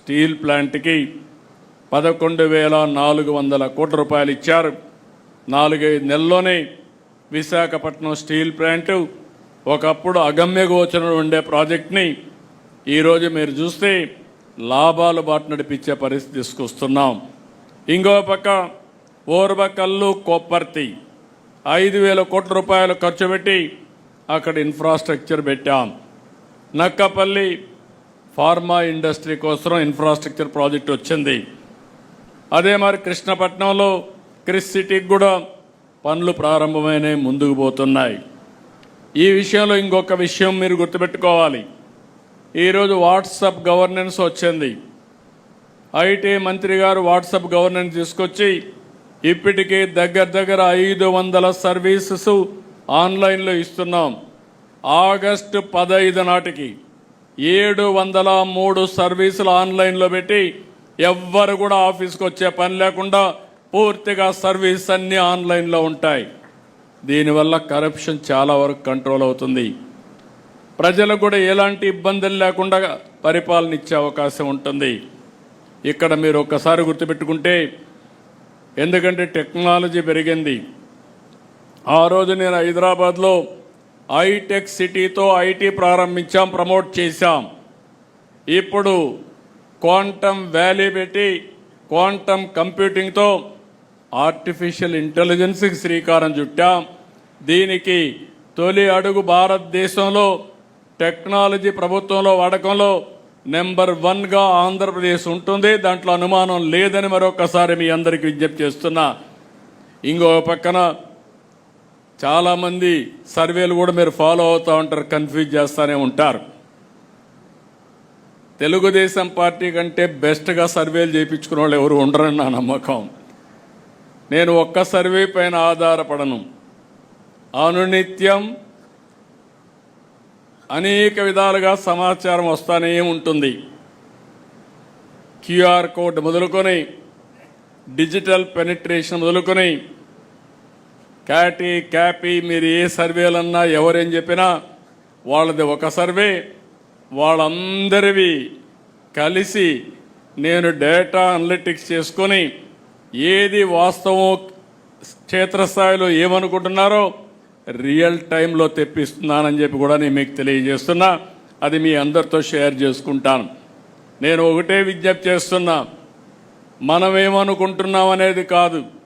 Steel ప్లాంట్కి పదకొండు వేల నాలుగు వందల కోట్ల రూపాయలు ఇచ్చారు. నాలుగైదు నెలల్లోనే విశాఖపట్నం స్టీల్ ప్లాంటు ఒకప్పుడు అగమ్య గోచరం ఉండే ప్రాజెక్ట్ని ఈరోజు మీరు చూస్తే లాభాలు బాట నడిపించే పరిస్థితి తీసుకొస్తున్నాం. ఇంకో పక్క ఓర్వకల్లు కొప్పర్తి ఐదు వేల కోట్ల రూపాయలు ఖర్చు పెట్టి అక్కడ ఇన్ఫ్రాస్ట్రక్చర్ పెట్టాం. నక్కపల్లి ఫార్మా ఇండస్ట్రీ కోసం ఇన్ఫ్రాస్ట్రక్చర్ ప్రాజెక్ట్ వచ్చింది. అదే మరి కృష్ణపట్నంలో క్రిస్ సిటీకి కూడా పనులు ప్రారంభమైనవి ముందుకు పోతున్నాయి. ఈ విషయంలో ఇంకొక విషయం మీరు గుర్తుపెట్టుకోవాలి. ఈరోజు వాట్సాప్ గవర్నెన్స్ వచ్చింది. ఐటీ మంత్రి గారు వాట్సాప్ గవర్నెన్స్ తీసుకొచ్చి ఇప్పటికే దగ్గర దగ్గర ఐదు వందల సర్వీసెస్ ఆన్లైన్లో ఇస్తున్నాం. ఆగస్టు పదహైదు నాటికి. ఏడు వందల మూడు సర్వీసులు ఆన్లైన్లో పెట్టి ఎవ్వరు కూడా ఆఫీస్కి వచ్చే పని లేకుండా పూర్తిగా సర్వీస్ అన్నీ ఆన్లైన్లో ఉంటాయి. దీనివల్ల కరప్షన్ చాలా వరకు కంట్రోల్ అవుతుంది. ప్రజలకు కూడా ఎలాంటి ఇబ్బందులు లేకుండా పరిపాలన ఇచ్చే అవకాశం ఉంటుంది. ఇక్కడ మీరు ఒక్కసారి గుర్తుపెట్టుకుంటే ఎందుకంటే టెక్నాలజీ పెరిగింది. ఆ రోజు నేను హైదరాబాద్లో ఐటెక్ సిటీతో ఐటీ ప్రారంభించాం ప్రమోట్ చేశాం. ఇప్పుడు క్వాంటమ్ వ్యాలీ పెట్టి క్వాంటమ్ కంప్యూటింగ్తో ఆర్టిఫిషియల్ ఇంటెలిజెన్స్కి శ్రీకారం చుట్టాం. దీనికి తొలి అడుగు భారతదేశంలో టెక్నాలజీ ప్రభుత్వంలో వాడకంలో నెంబర్ వన్గా ఆంధ్రప్రదేశ్ ఉంటుంది. దాంట్లో అనుమానం లేదని మరొకసారి మీ అందరికీ విజ్ఞప్తి చేస్తున్నా. ఇంకో పక్కన చాలామంది సర్వేలు కూడా మీరు ఫాలో అవుతూ ఉంటారు కన్ఫ్యూజ్ చేస్తూనే ఉంటారు. తెలుగుదేశం పార్టీ కంటే బెస్ట్గా సర్వేలు చేయించుకునే వాళ్ళు ఎవరు ఉండరని నా నమ్మకం. నేను ఒక్క సర్వే పైన ఆధారపడను. అనునిత్యం అనేక విధాలుగా సమాచారం వస్తానే ఉంటుంది. క్యూఆర్ కోడ్ మొదలుకొని డిజిటల్ పెనిట్రేషన్ మొదలుకొని క్యాటీ క్యాపీ మీరు ఏ సర్వేలన్నా ఎవరేం చెప్పినా వాళ్ళది ఒక సర్వే. వాళ్ళందరివి కలిసి నేను డేటా అనలిటిక్స్ చేసుకొని ఏది వాస్తవం క్షేత్రస్థాయిలో ఏమనుకుంటున్నారో రియల్ టైంలో తెప్పిస్తున్నానని చెప్పి కూడా నేను మీకు తెలియజేస్తున్నా. అది మీ అందరితో షేర్ చేసుకుంటాను. నేను ఒకటే విజ్ఞప్తి చేస్తున్నా. మనం ఏమనుకుంటున్నాం అనేది కాదు.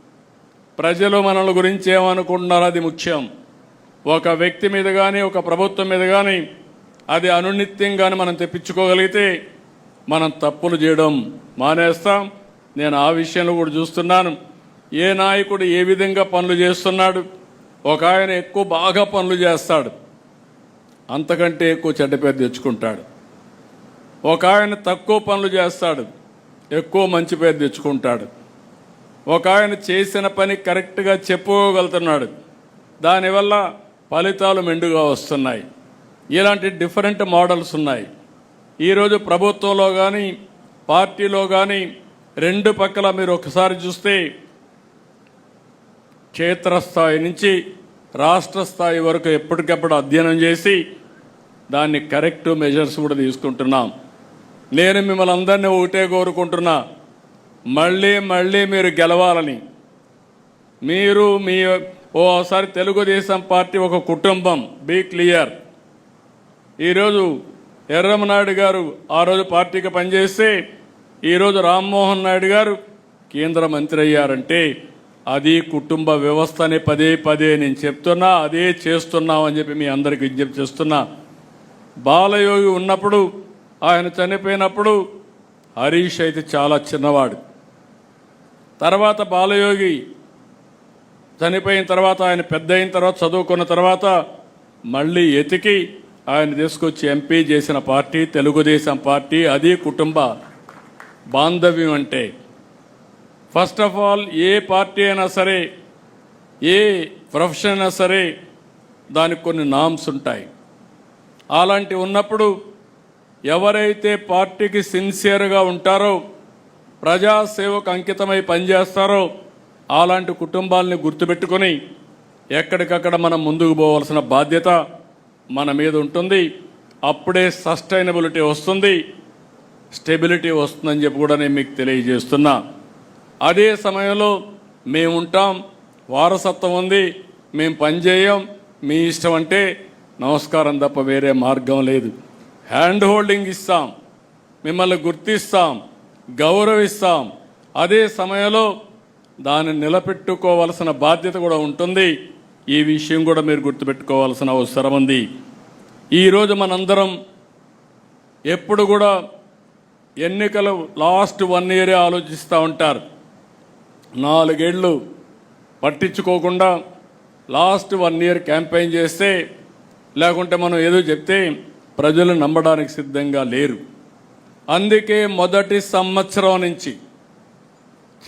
ప్రజలు మనల గురించి ఏమనుకుంటున్నారో అది ముఖ్యం. ఒక వ్యక్తి మీద కానీ ఒక ప్రభుత్వం మీద కానీ అది అనునిత్యం కానీ మనం తెప్పించుకోగలిగితే మనం తప్పులు చేయడం మానేస్తాం. నేను ఆ విషయంలో కూడా చూస్తున్నాను. ఏ నాయకుడు ఏ విధంగా పనులు చేస్తున్నాడు? ఒక ఆయన ఎక్కువ బాగా పనులు చేస్తాడు. అంతకంటే ఎక్కువ చెడ్డ పేరు తెచ్చుకుంటాడు. ఒక ఆయన తక్కువ పనులు చేస్తాడు. ఎక్కువ మంచి పేరు తెచ్చుకుంటాడు. ఒక ఆయన చేసిన పని కరెక్ట్గా చెప్పుకోగలుగుతున్నాడు. దానివల్ల ఫలితాలు మెండుగా వస్తున్నాయి. ఇలాంటి డిఫరెంట్ మోడల్స్ ఉన్నాయి. ఈరోజు ప్రభుత్వంలో కానీ పార్టీలో కానీ రెండు పక్కల మీరు ఒకసారి చూస్తే క్షేత్రస్థాయి నుంచి రాష్ట్ర స్థాయి వరకు ఎప్పటికప్పుడు అధ్యయనం చేసి దాన్ని కరెక్ట్ మెజర్స్ కూడా తీసుకుంటున్నాం. నేను మిమ్మల్ని అందరినీ ఒకటే కోరుకుంటున్నా. మళ్ళీ మళ్ళీ మీరు గెలవాలని. మీరు మీ ఓసారి తెలుగుదేశం పార్టీ ఒక కుటుంబం బీ క్లియర్. ఈరోజు ఎర్రమనాయుడు గారు ఆ రోజు పార్టీకి పనిచేస్తే ఈరోజు రామ్మోహన్ నాయుడు గారు కేంద్ర మంత్రి అయ్యారంటే అది కుటుంబ వ్యవస్థ అని పదే పదే నేను చెప్తున్నా అదే చేస్తున్నామని చెప్పి మీ అందరికి విజ్ఞప్తి చేస్తున్నా. బాలయోగి ఉన్నప్పుడు ఆయన చనిపోయినప్పుడు హరీష్ అయితే చాలా చిన్నవాడు. తర్వాత బాలయోగి చనిపోయిన తర్వాత ఆయన పెద్ద అయిన తర్వాత చదువుకున్న తర్వాత మళ్ళీ ఎతికి ఆయన తీసుకొచ్చి ఎంపీ చేసిన పార్టీ తెలుగుదేశం పార్టీ అది కుటుంబ బాంధవ్యం అంటే. ఫస్ట్ ఆఫ్ ఆల్ ఏ పార్టీ అయినా సరే ఏ ప్రొఫెషన్ అయినా సరే దానికి కొన్ని నామ్స్ ఉంటాయి. అలాంటి ఉన్నప్పుడు ఎవరైతే పార్టీకి సిన్సియర్గా ఉంటారో ప్రజాసేవకు అంకితమై పనిచేస్తారో అలాంటి కుటుంబాలని గుర్తుపెట్టుకొని ఎక్కడికక్కడ మనం ముందుకు పోవాల్సిన బాధ్యత మన మీద ఉంటుంది. అప్పుడే సస్టైనబిలిటీ వస్తుంది. స్టెబిలిటీ వస్తుందని చెప్పి కూడా నేను మీకు తెలియజేస్తున్నా. అదే సమయంలో మేము ఉంటాం వారసత్వం ఉంది. మేము పనిచేయం మీ ఇష్టం అంటే నమస్కారం తప్ప వేరే మార్గం లేదు. హ్యాండ్ హోల్డింగ్ ఇస్తాం. మిమ్మల్ని గుర్తిస్తాం. గౌరవిస్తాం. అదే సమయంలో దాన్ని నిలబెట్టుకోవాల్సిన బాధ్యత కూడా ఉంటుంది. ఈ విషయం కూడా మీరు గుర్తుపెట్టుకోవాల్సిన అవసరం ఉంది. ఈరోజు మనందరం ఎప్పుడు కూడా ఎన్నికలు లాస్ట్ వన్ ఇయరే ఆలోచిస్తూ ఉంటారు. నాలుగేళ్ళు పట్టించుకోకుండా లాస్ట్ వన్ ఇయర్ క్యాంపెయిన్ చేస్తే లేకుంటే మనం ఏదో చెప్తే ప్రజలు నమ్మడానికి సిద్ధంగా లేరు. అందుకే మొదటి సంవత్సరం నుంచి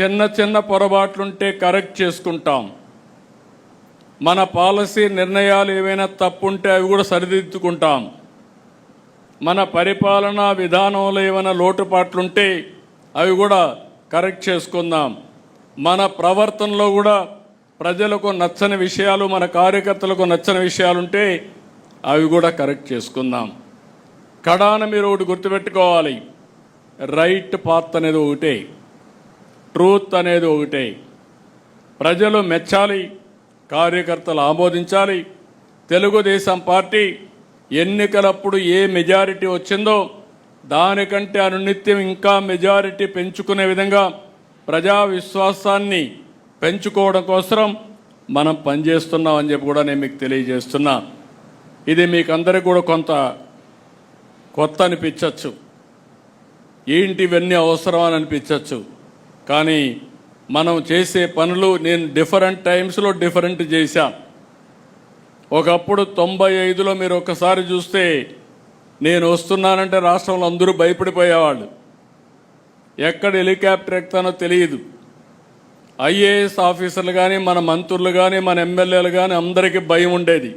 చిన్న చిన్న పొరపాట్లుంటే కరెక్ట్ చేసుకుంటాం. మన పాలసీ నిర్ణయాలు ఏవైనా తప్పుంటే అవి కూడా సరిదిద్దుకుంటాం. మన పరిపాలనా విధానంలో ఏమైనా లోటుపాట్లుంటే అవి కూడా కరెక్ట్ చేసుకుందాం. మన ప్రవర్తనలో కూడా ప్రజలకు నచ్చని విషయాలు మన కార్యకర్తలకు నచ్చని విషయాలుంటే అవి కూడా కరెక్ట్ చేసుకుందాం. కడాన మీరు ఒకటి గుర్తుపెట్టుకోవాలి. రైట్ పాత్ అనేది ఒకటే. ట్రూత్ అనేది ఒకటే. ప్రజలు మెచ్చాలి కార్యకర్తలు ఆమోదించాలి. తెలుగుదేశం పార్టీ ఎన్నికలప్పుడు ఏ మెజారిటీ వచ్చిందో దానికంటే అనునిత్యం ఇంకా మెజారిటీ పెంచుకునే విధంగా ప్రజా విశ్వాసాన్ని పెంచుకోవడం కోసం మనం పనిచేస్తున్నామని చెప్పి కూడా నేను మీకు తెలియజేస్తున్నా. ఇది మీకు అందరికీ కూడా కొంత కొత్త అనిపించవచ్చు ఏంటి ఇవన్నీ అవసరం అని అనిపించవచ్చు కానీ మనం చేసే పనులు నేను డిఫరెంట్ టైమ్స్లో డిఫరెంట్ చేశాను ఒకప్పుడు తొంభై ఐదులో మీరు ఒక్కసారి చూస్తే నేను వస్తున్నానంటే రాష్ట్రంలో అందరూ భయపడిపోయేవాళ్ళు. ఎక్కడ హెలికాప్టర్ ఎక్కుతానో తెలియదు. ఐఏఎస్ ఆఫీసర్లు కానీ మన మంత్రులు కానీ మన ఎమ్మెల్యేలు కానీ అందరికీ భయం ఉండేది.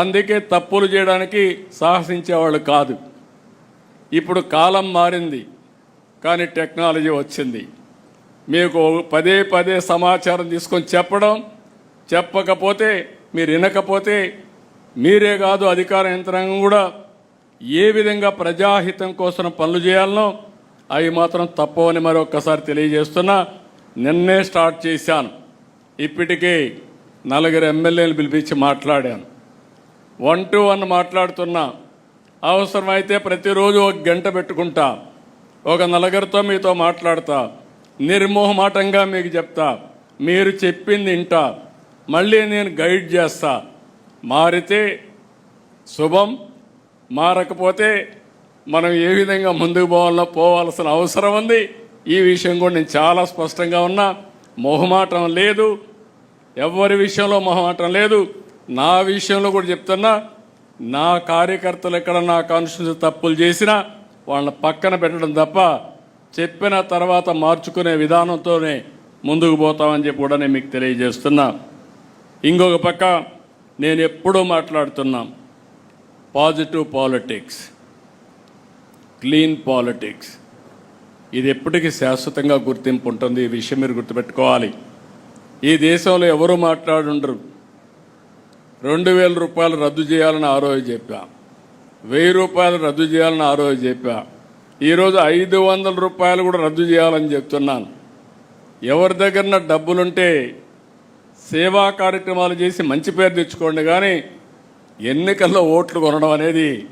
అందుకే తప్పులు చేయడానికి సాహసించేవాళ్ళు కాదు. ఇప్పుడు కాలం మారింది కానీ టెక్నాలజీ వచ్చింది. మీకు పదే పదే సమాచారం తీసుకొని చెప్పడం చెప్పకపోతే మీరు వినకపోతే మీరే కాదు అధికార యంత్రాంగం కూడా ఏ విధంగా ప్రజాహితం కోసం పనులు చేయాలనో అవి మాత్రం తప్పవని మరొక్కసారి తెలియజేస్తున్నా నిన్నే స్టార్ట్ చేశాను. ఇప్పటికే నలుగురు ఎమ్మెల్యేలు పిలిపించి మాట్లాడాను. వన్ టు వన్ మాట్లాడుతున్నా. అవసరమైతే ప్రతిరోజు ఒక గంట పెట్టుకుంటా. ఒక నలుగురితో మీతో మాట్లాడతా. నిర్మోహమాటంగా మీకు చెప్తా. మీరు చెప్పింది ఇంటా మళ్ళీ నేను గైడ్ చేస్తా. మారితే శుభం మారకపోతే మనం ఏ విధంగా ముందుకు పోవాలో పోవాల్సిన అవసరం ఉంది. ఈ విషయం కూడా నేను చాలా స్పష్టంగా ఉన్నా. మొహమాటం లేదు. ఎవరి విషయంలో మొహమాటం లేదు. నా విషయంలో కూడా చెప్తున్నా నా కార్యకర్తలు ఎక్కడ నా కాన్స్టిట్యూన్స్ తప్పులు చేసినా వాళ్ళని పక్కన పెట్టడం తప్ప చెప్పిన తర్వాత మార్చుకునే విధానంతోనే ముందుకు పోతామని చెప్పి కూడా నేను మీకు తెలియజేస్తున్నా. ఇంకొక పక్క నేను ఎప్పుడూ మాట్లాడుతున్నా పాజిటివ్ పాలిటిక్స్ క్లీన్ పాలిటిక్స్ ఇది ఎప్పటికీ శాశ్వతంగా గుర్తింపు ఉంటుంది. ఈ విషయం మీరు గుర్తుపెట్టుకోవాలి. ఈ దేశంలో ఎవరు మాట్లాడుండరు. రెండు వేల రూపాయలు రద్దు చేయాలని ఆ రోజు చెప్పా. వెయ్యి రూపాయలు రద్దు చేయాలని ఆ రోజు చెప్పా. ఈరోజు ఐదు వందల రూపాయలు కూడా రద్దు చేయాలని చెప్తున్నాను ఎవరి దగ్గర డబ్బులుంటే సేవా కార్యక్రమాలు చేసి మంచి పేరు తెచ్చుకోండి కానీ ఎన్నికల్లో ఓట్లు కొనడం అనేది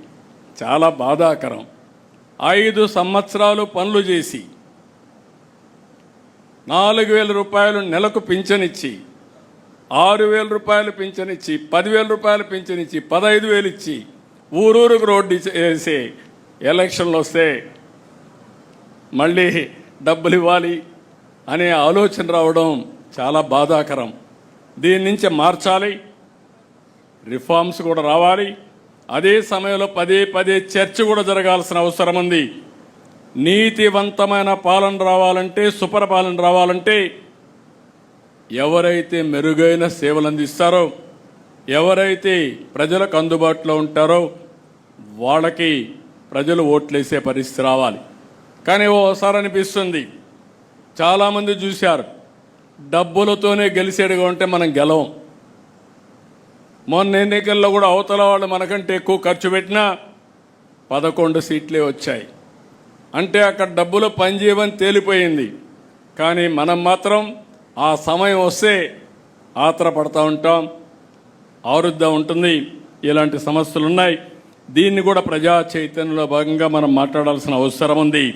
చాలా బాధాకరం. ఐదు సంవత్సరాలు పనులు చేసి నాలుగు వేల రూపాయలు నెలకు పింఛనిచ్చి ఆరు వేల రూపాయలు పింఛనిచ్చి పదివేల రూపాయలు పింఛనిచ్చి పదహైదు వేలు ఇచ్చి ఊరూరుకు రోడ్డు వేసి ఎలక్షన్లు వస్తే మళ్ళీ డబ్బులు ఇవ్వాలి అనే ఆలోచన రావడం చాలా బాధాకరం. దీని నుంచి మార్చాలి రిఫార్మ్స్ కూడా రావాలి. అదే సమయంలో పదే పదే చర్చ కూడా జరగాల్సిన అవసరం ఉంది. నీతివంతమైన పాలన రావాలంటే సుపరిపాలన రావాలంటే ఎవరైతే మెరుగైన సేవలు అందిస్తారో ఎవరైతే ప్రజలకు అందుబాటులో ఉంటారో వాళ్ళకి ప్రజలు ఓట్లేసే పరిస్థితి రావాలి. కానీ ఓసారి అనిపిస్తుంది చాలామంది చూశారు డబ్బులతోనే గెలిచేడుగా ఉంటే మనం గెలవం. మొన్న ఎన్నికల్లో కూడా అవతల వాళ్ళు మనకంటే ఎక్కువ ఖర్చు పెట్టినా పదకొండు సీట్లే వచ్చాయి. అంటే అక్కడ డబ్బులు పనిచేయమని తేలిపోయింది. కానీ మనం మాత్రం ఆ సమయం వస్తే ఆత్రపడతా ఉంటాం ఆరుద్దా ఉంటుంది ఇలాంటి సమస్యలు ఉన్నాయి దీన్ని కూడా ప్రజా చైతన్యంలో భాగంగా మనం మాట్లాడాల్సిన అవసరం ఉంది.